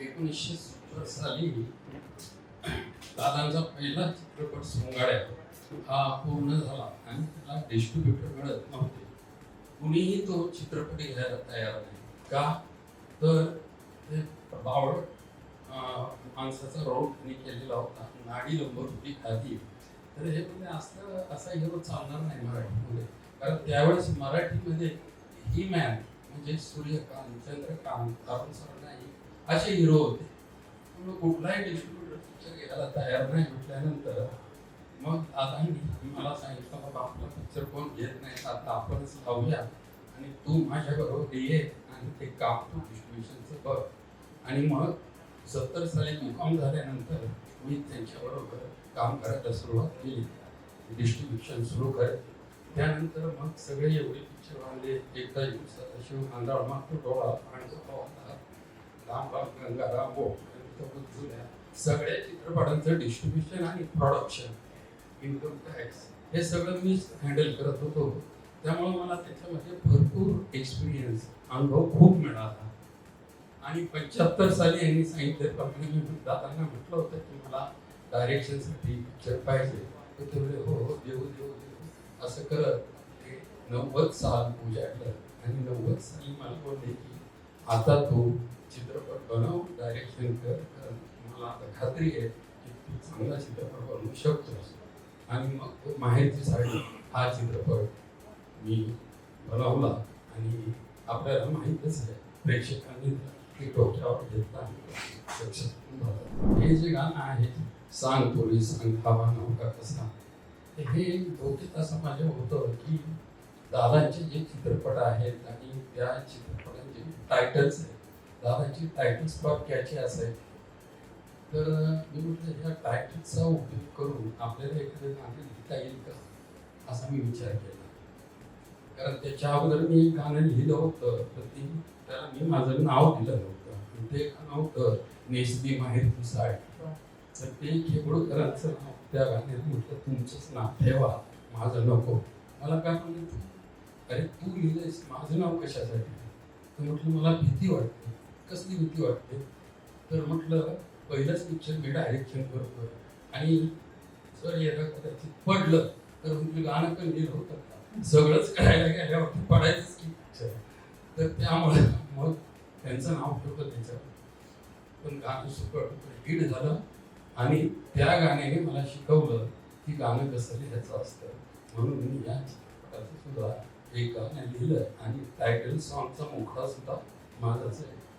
एकोणीसशे सत्तर साली दादांचा पहिला चित्रपट सोंगाड्या हा पूर्ण झाला आणि त्याला डिस्ट्रीब्युटर मिळत नव्हते. कुणीही तो चित्रपट घ्यायला तयार नाही. का? तर ते बावळ माणसाचा रोल त्यांनी केलेला होता. नाडी लंबत होती खाली तर हे म्हणजे असं असा हिरो चालणार नाही मराठीमध्ये. कारण त्यावेळेस मराठीमध्ये ही मॅन म्हणजे सूर्यकांत चंद्रकांत अरुण ही असे हिरो होते. मग कुठलाही डिस्ट्रीब्युटर पिक्चर घ्यायला तयार नाही म्हटल्यानंतर मग आता मला सांगितलं बाबा आपला पिक्चर कोण घेत नाही? आता आपणच लावूया आणि तू माझ्याबरोबर ये आणि ते काम तू डिस्ट्रीब्युशनचं बघ आणि मग सत्तर साली मुकाम झाल्यानंतर मी त्यांच्याबरोबर काम करायला सुरुवात केली. डिस्ट्रीब्युशन सुरू करत त्यानंतर मग सगळे एवढे पिक्चर आणले. एकदा शिव आंधळा मात्र डोळा आणि राम राम गंगाराम बो जुन्या सगळ्या चित्रपटांचं डिस्ट्रीब्युशन आणि प्रोडक्शन इन्कम टॅक्स हे सगळं मी हँडल करत होतो. त्यामुळे मला त्याच्यामध्ये भरपूर एक्सपिरियन्स अनुभव खूप मिळाला. आणि पंच्याहत्तर साली यांनी सांगितल्याप्रमाणे मी दादांना म्हटलं होतं की मला डायरेक्शनसाठी पिक्चर पाहिजे. तर तेवढे हो हो देऊ देऊ देऊ. असं करत ते नव्वद साल उजाडलं. आणि नव्वद साली मला बोलले की आता तू चित्रपट बनव डायरेक्शन कर. कारण मला आता खात्री आहे की तू चांगला चित्रपट बनवू शकतोस आणि मग तो माहेरची साडी हा चित्रपट मी बनवला आणि आपल्याला माहीतच आहे. प्रेक्षकांनी ते डोक्यावर घेतला हे जे गाणं आहे सांग पोलीस सांग खावा नौका कसा? हे डोक्यात असं माझ्या होतं की दादांचे जे चित्रपट आहेत आणि त्या चित्रपटांचे टायटल्स आहेत. दादाची टायटल्स स्पॉट कॅची असायची तर मी म्हटलं ह्या टायटलचा उपयोग करून आपल्याला एखादं गाणं लिहिता येईल का? असा मी विचार केला. कारण त्याच्या अगोदर मी एक गाणं लिहिलं होतं तर ती त्याला मी माझं नाव दिलं नव्हतं. ते गाणं होतं नेसबी माहेर साडी तर ते खेकडूकरांचं नाव त्या गाण्यात म्हटलं तुमचंच नाव ठेवा माझं नको. मला काय म्हणलं अरे तू लिहिलंयस माझं नाव कशासाठी? तर म्हटलं मला भीती वाटते. कसली भीती वाटते? तर म्हटलं पहिलंच पिक्चर मी डायरेक्शन करतोय. आणि सर याला कदाचित पडलं. तर म्हटलं गाणं पण लिहिलं होतं? का? सगळंच करायला गेल्यावरती पडायचंच की पिक्चर तर त्यामुळे मग त्यांचं नाव ठेवलं त्याच्यावर पण गाणं सुकट हिट झालं. आणि त्या गाण्याने मला शिकवलं की गाणं कसं लिहायचं असतं. म्हणून मी या चित्रपटाचं सुद्धा एक गाणं लिहिलं आणि टायटल सॉन्गचा मोकळा सुद्धा माझाच आहे.